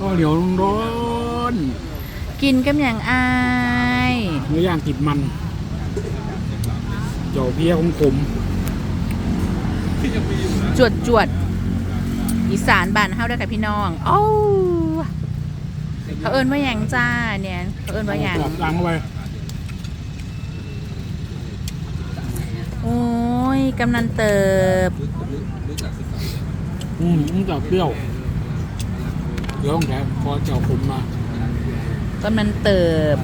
ก็เหนียวร้อนกินกับอย่างอายเนื้อย่างติดมันเจ้าเพี้ยของผมจวดจวดอีสานบ้านเฮาเด้อค่ะพี่น้องโอ้วเขาเอิ้นว่าหยังจ้าเนี่ยเขาเอิ้นว่าหยังกลับล้างเข้าไปโอ้ยกำนันเติบ อืมมันจะเปรี้ยวเดี๋ยวต้องแถมพอเจ้าผมมากำนันเติบ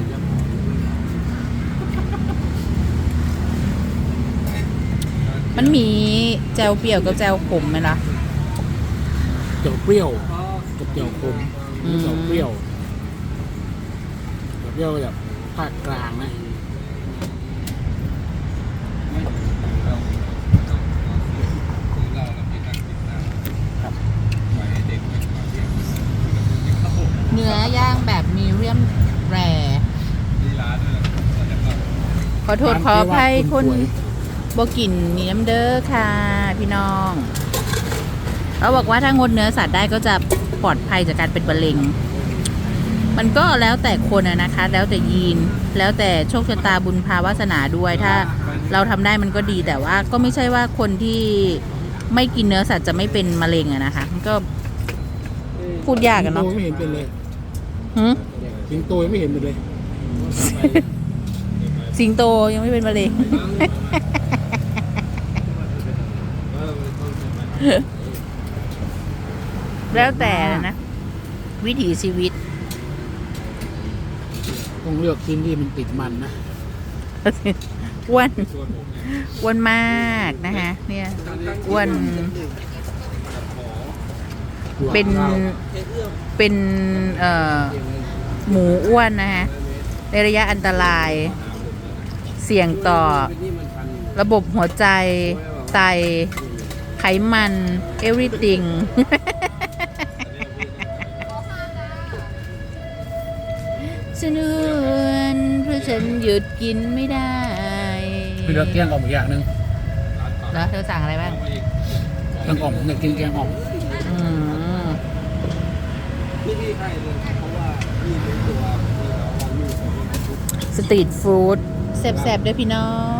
มันมีแจวเปรี้ยวกับแจวขมไหมล่ะ เจ้าเปรี้ยวกับเจ้าผมอืม เจ้าเปรี้ยวเจ้าเปรี้ยวแบบภาคกลางนะ ย่างแบบมีเรียมแรขอโทษขออภัยคนบกินมีน้ำเด้อค่ะ พี่น้องเขาบอกว่าถ้างดเนื้อสัตว์ได้ก็จะปลอดภัยจากการเป็นมะเร็ง มันก็แล้วแต่คนอะนะคะ แล้วแต่ยีน แล้วแต่โชคชะตาบุญภาวาสนาด้วยถ้า เราทำได้มันก็ดีแต่ว่า ก็ไม่ใช่ว่าคนที่ไม่กินเนื้อสัตว์จะไม่เป็นมะเร็งอะนะคะ มันก็พูดยากกันเนาะสิงโตไม่เห็นเป็นเลย หืมสิงโตยังไม่เห็นเป็นเลย สิงโตยังไม่เป็นมะเร็ง แล้วแต่นะ วิถีชีวิต ต้องเลือกชิ้นที่มันติดมันนะ อ้วนอ้วนมากนะคะ เนี่ยอ้วน เป็น เป็นเอ่อหมูอ้วนนะคะในระยะอันตราย เสี่ยงต่อ ระบบหัวใจ ไต ไขมัน everything ฉันอ้วนเพราะฉันหยุดกินไม่ได้มีเลือกแกงอ่อมอีกอย่างหนึ่งแล้วเธอสั่งอะไรบ้างแกงอ่อมอยากกินแกงอ่อมอืม สตรีทฟู้ดแสบๆด้วยพี่น้อง